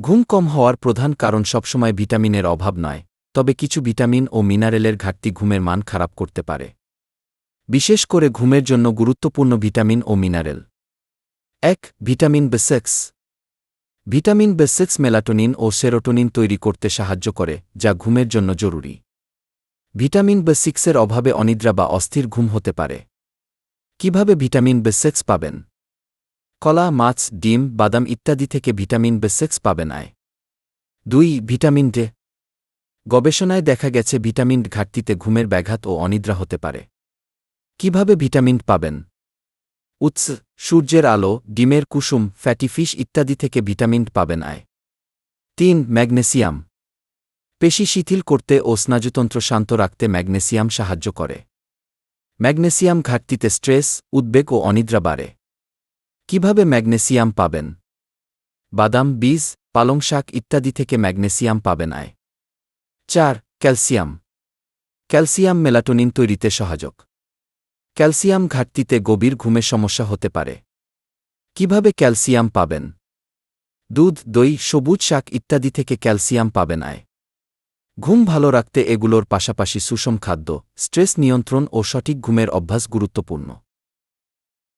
ঘুম কম হওয়ার প্রধান কারণ সবসময় ভিটামিনের অভাব নয়, তবে কিছু ভিটামিন ও মিনারেলের ঘাটতি ঘুমের মান খারাপ করতে পারে। বিশেষ করে ঘুমের জন্য গুরুত্বপূর্ণ ভিটামিন ও মিনারেল। এক, vitamin B six vitamin B six melatonin ও সেরোটোনিন তৈরি করতে সাহায্য করে, যা ঘুমের জন্য জরুরি। ভিটামিন বেসিক্সের অভাবে অনিদ্রা বা অস্থির ঘুম হতে পারে। কীভাবে ভিটামিন বে সিক্স পাবেন? কলা, মাছ, ডিম, বাদাম ইত্যাদি থেকে ভিটামিন বে সিক্স পাবেন আয় দুই, ভিটামিন ডে। গবেষণায় দেখা গেছে ভিটামিন ঘাটতিতে ঘুমের ব্যাঘাত ও অনিদ্রা হতে পারে। কীভাবে ভিটামিন পাবেন? উৎস, সূর্যের আলো, ডিমের কুসুম, ফ্যাটি ফিশ ইত্যাদি থেকে ভিটামিন পাবেন আয় তিন, ম্যাগনেসিয়াম। পেশি শিথিল করতে ও স্নায়ুতন্ত্র শান্ত রাখতে ম্যাগনেসিয়াম সাহায্য করে। ম্যাগনেসিয়াম ঘাটতিতে স্ট্রেস, উদ্বেগ ও অনিদ্রা বাড়ে। কীভাবে ম্যাগনেসিয়াম পাবেন? বাদাম, বীজ, পালং শাক ইত্যাদি থেকে ম্যাগনেসিয়াম পাবেন আয়। চার, ক্যালসিয়াম। ক্যালসিয়াম মেলাটোনিন তৈরিতে সহায়ক। ক্যালসিয়াম ঘাটতিতে গভীর ঘুমে সমস্যা হতে পারে। কীভাবে ক্যালসিয়াম পাবেন? দুধ, দই, সবুজ শাক ইত্যাদি থেকে ক্যালসিয়াম পাবেন আয়। ঘুম ভালো রাখতে এগুলোর পাশাপাশি সুষম খাদ্য, স্ট্রেস নিয়ন্ত্রণ ও সঠিক ঘুমের অভ্যাস গুরুত্বপূর্ণ।